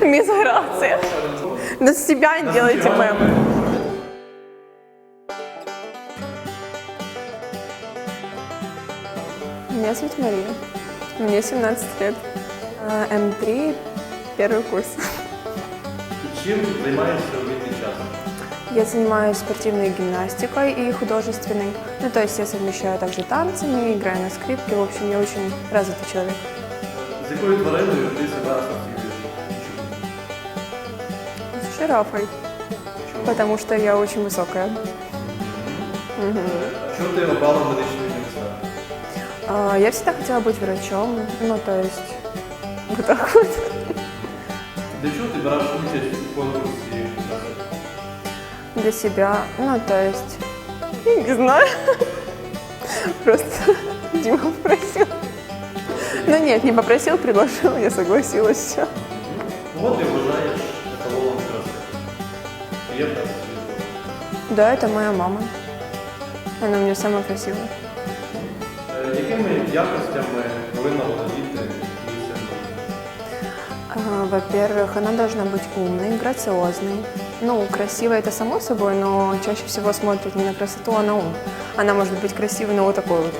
Мисс Грация. Да с себя не делайте мемы. Меня зовут Мария. Мне 17 лет. А, М3, первый курс. Чим займаєшся у вільний час? Я занимаюсь спортивной гимнастикой и художественной. Ну, то есть я совмещаю также танцами, играю на скрипке. В общем, я очень развитый человек. З якою твариною ти себе асоціюєш? С жирафой, Чому? потому что я очень высокая. Чому ти обрала медичний університет? А, Я всегда хотела быть врачом, ну, то есть вот так вот. Для чого ти береш участь у конкурсі краси? Для себя, ну, то есть, я не знаю. Просто Дима попросил. Ну нет, не попросил, предложил, я согласилась, все. Кого ти вважаєш еталоном краси? Є в тебе світ? Да, это моя мама. Она у меня самая красивая. Е, Якими якостями повинна володіти її син? А, Во-первых, она должна быть умной, грациозной. Ну, красивой это само собой, но чаще всего смотрит не на красоту, а на ум. Она может быть красивой, но вот такой вот.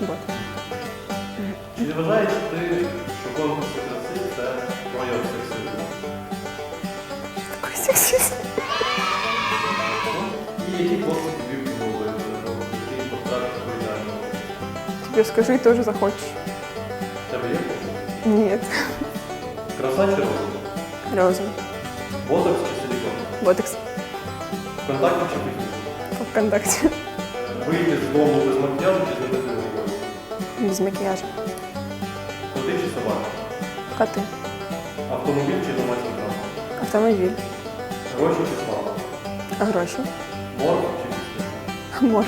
Вот. Чи не вважаєш ти, що конкурси краси це прояв сексизму? Такой сексист. І які хлопці тобі подобаються, або який портрет твого ідеального? Тебе скажи, и тоже захочешь. В Тебе є хлопці? Нет. Краса чи розум? Розум. Ботокс чи силікон? Ботекс. Контакти чи похід? По ВКонтакте. Вийти з дому без макіяжу чи зробити головою? Без макияжа. Коти чи собака? Коты. Автомобіль чи домашній транспорт? Автомобиль. Гроші чи слава? Гроші. Морг чи пісня? Мор.